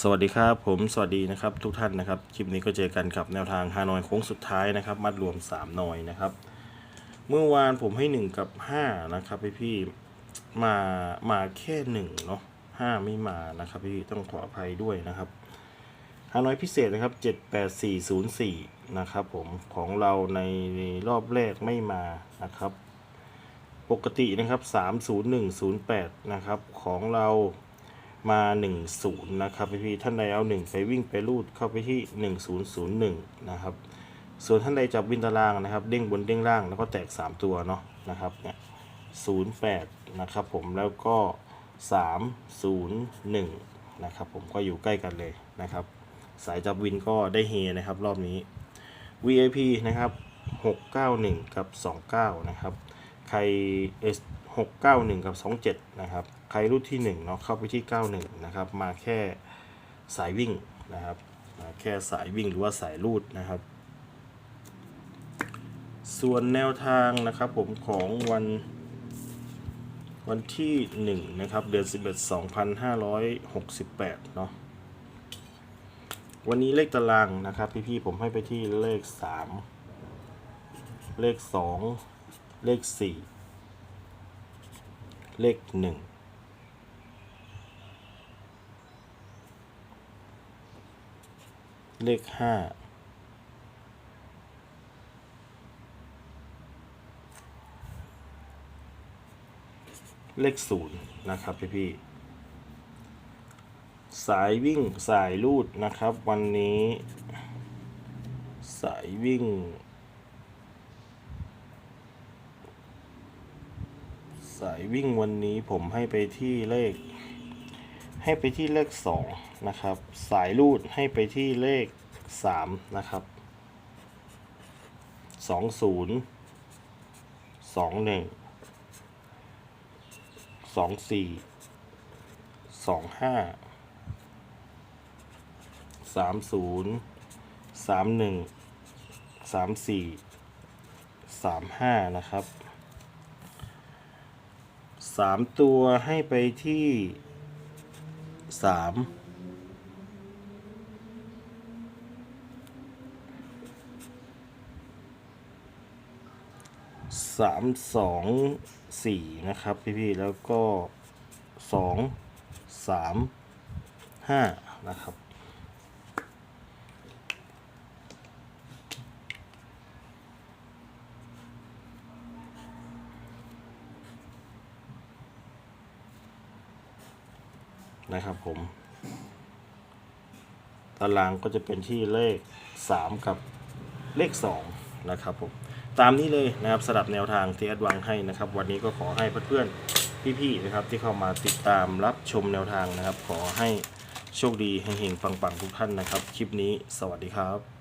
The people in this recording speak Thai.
สวัสดีครับผมสวัสดีนะครับทุกท่านนะครับคลิปนี้ก็เจอกันกับแนวทางฮานอยโค้งสุดท้ายนะครับ มัดรวม3หน่อยนะครับ เมื่อวานผมให้ 1 กับ 5 นะครับพี่พี่มามาแค่1เนาะ5ไม่มานะครับพี่ต้องขออภัยด้วยนะครับฮานอยพิเศษนะครับ 78404 นะครับผมของเราในรอบแรกไม่มานะครับ ปกตินะครับ 30108 นะครับของเรา มา 10 นะครับพี่พี่ๆท่านใดเอา 1 ไปวิ่งไปรูดเข้าไปที่ 1001 นะครับ ส่วนท่านใดจับวินตารางนะครับ เด้งบนเด้งล่างแล้วก็แตก 3 ตัวเนาะนะครับเนี่ย08 นะครับผมแล้วก็ 301 นะครับผมก็อยู่ใกล้กันเลยนะครับ สายจับวินก็ได้เฮนะครับรอบนี้ VIP นะครับ 691 กับ 29 นะครับ ใคร 691 กับ 27 นะครับ ใครรุ่นที่1เนาะเข้าไปที่ 91 นะครับ มาแค่สายวิ่งนะครับ มาแค่สายวิ่งหรือว่าสายรูดนะครับ ส่วนแนวทางนะครับผมของวันวันที่ 1 นะครับ เดือน 11 2568 เนาะวันนี้เลขตารางนะครับ พี่ๆผมให้ไปที่เลข 3 เลข 2 เลข 4 เลข1เลข5เลข0นย์นะครับพี่ๆสายวิ่งสายลูดนะครับ วันนี้ สายวิ่ง สายวิ่งวันนี้ผมให้ไปที่เลข ให้ไปที่เลขสองนะครับ สายลูดให้ไปที่เลขสามนะครับสองศูนย์สองหนึ่งสองสี่สองห้าสามศูนย์สามหนึ่งสามสี่สามห้านะครับ สามตัวให้ไปที่สามสามสองสี่นะครับพี่ๆแล้วก็สองสามห้านะครับ นะครับผม ตารางก็จะเป็นที่เลข 3 กับเลข 2 นะครับผมตามนี้เลยนะครับสลับแนวทางที่แอดวางให้นะครับ วันนี้ก็ขอให้เพื่อนๆพี่ๆนะครับที่เข้ามาติดตามรับชมแนวทางนะครับ ขอให้โชคดีเฮงๆปังๆทุกท่านนะครับ คลิปนี้สวัสดีครับ